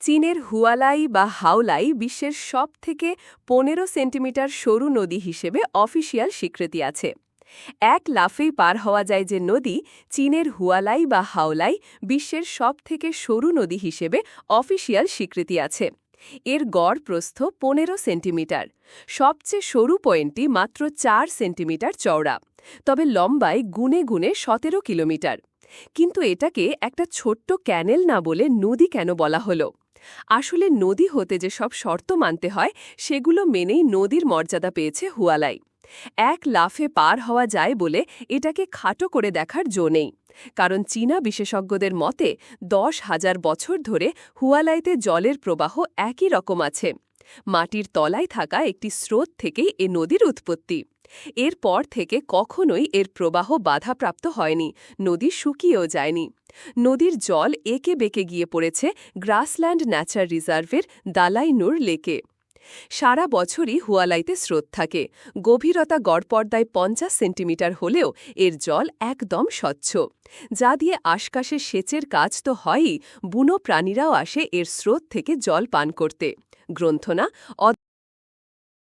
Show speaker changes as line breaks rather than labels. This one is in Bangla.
চীনের হুয়ালাই বা হাওলাই বিশ্বের সব থেকে পনেরো সেন্টিমিটার সরু নদী হিসেবে অফিসিয়াল স্বীকৃতি আছে। এক লাফেই পার হওয়া যায় যে নদী চীনের হুয়ালাই বা হাওলাই বিশ্বের সব থেকে সরু নদী হিসেবে অফিসিয়াল স্বীকৃতি আছে। এর গড় প্রস্থ পনেরো সেন্টিমিটার। সবচেয়ে সরু পয়েন্টটি মাত্র চার সেন্টিমিটার চওড়া, তবে লম্বায় গুনে গুনে সতেরো কিলোমিটার। কিন্তু এটাকে একটা ছোট্ট ক্যানেল না বলে নদী কেন বলা হলো? আসলে নদী হতে যে সব শর্ত মানতে হয়, সেগুলো মেনেই নদীর মর্যাদা পেয়েছে হুয়ালাই। এক লাফে পার হওয়া যায় বলে এটাকে খাটো করে দেখার জো নেই। কারণ চীনা বিশেষজ্ঞদের মতে, দশ হাজার বছর ধরে হুয়ালাইতে জলের প্রবাহ একই রকম আছে। মাটির তলায় থাকা একটি স্রোত থেকেই এ নদীর উৎপত্তি। এরপর থেকে কখনোই এর প্রবাহ বাধাপ্রাপ্ত হয়নি, নদী শুকিয়েও যায়নি। নদীর জল একে বেঁকে গিয়ে পড়েছে গ্রাসল্যান্ড ন্যাচার রিজার্ভের দালাইনুর লেকে। সারা বছরই হুয়ালাইতে স্রোত থাকে। গভীরতা গড়পর্দায় পঞ্চাশ সেন্টিমিটার হলেও এর জল একদম স্বচ্ছ। যা দিয়ে আশকাশে সেচের কাজ তো হয়ই, বুনো প্রাণীরাও আসে এর স্রোত থেকে জল পান করতে। গ্রন্থনা